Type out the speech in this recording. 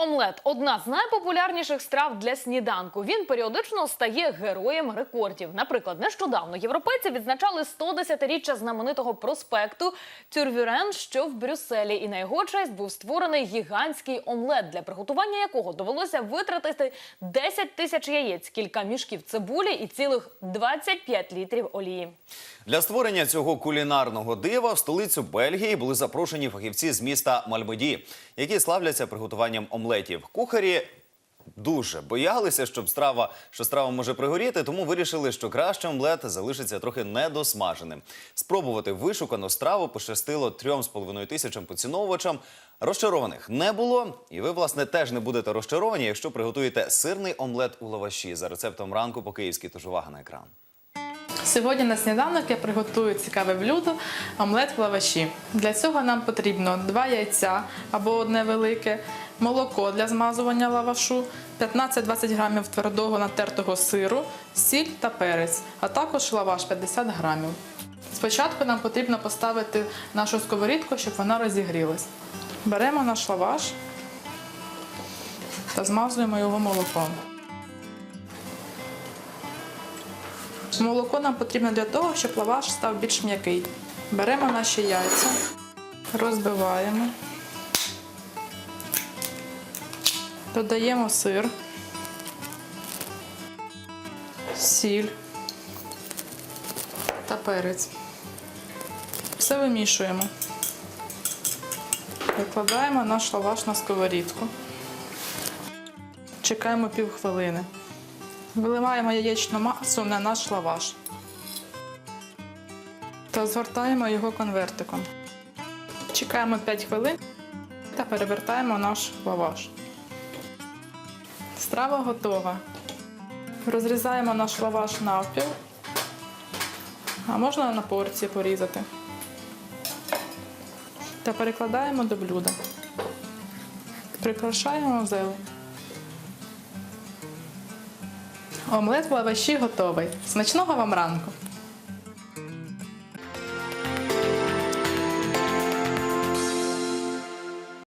Омлет одна з найпопулярніших страв для сніданку. Він періодично стає героєм рекордів. Наприклад, нещодавно європейці відзначали 110-річчя знаменитого проспекту Тюрвюрен, що в Брюсселі. І на його честь був створений гігантський омлет, для приготування якого довелося витратити 10 тисяч яєць, кілька мішків цибулі і цілих 25 літрів олії. Для створення цього кулінарного дива в столицю Бельгії були запрошені фахівці з міста Мальмеді, які славляться приготуванням омлетів. Кухарі дуже боялися, щоб страва, що страва може пригоріти, тому вирішили, що краще омлет залишиться трохи недосмаженим. Спробувати вишукану страву пощастило трьом з половиною тисячам поціновувачам. Розчарованих не було, і ви, власне, теж не будете розчаровані, якщо приготуєте сирний омлет у лаваші за рецептом ранку по київськи. Тож увага на екран. Сьогодні на сніданок я приготую цікаве блюдо омлет в лаваші. Для цього нам потрібно два яйця або одне велике, молоко для змазування лавашу, 15-20 грамів твердого натертого сиру, сіль та перець, а також лаваш 50 грамів. Спочатку нам потрібно поставити нашу сковорідку, щоб вона розігрілась. Беремо наш лаваш та змазуємо його молоком. Молоко нам потрібно для того, щоб лаваш став більш м'який. Беремо наші яйця, розбиваємо, додаємо сир, сіль та перець. Все вимішуємо. Викладаємо наш лаваш на сковорідку. Чекаємо півхвилини. Виливаємо яєчну масу на наш лаваш та згортаємо його конвертиком. Чекаємо 5 хвилин та перевертаємо наш лаваш. Страва готова. Розрізаємо наш лаваш навпіл, а можна на порції порізати. Та перекладаємо до блюда. Прикрашаємо зелень. Омлет в лаваші готовий. Смачного вам ранку!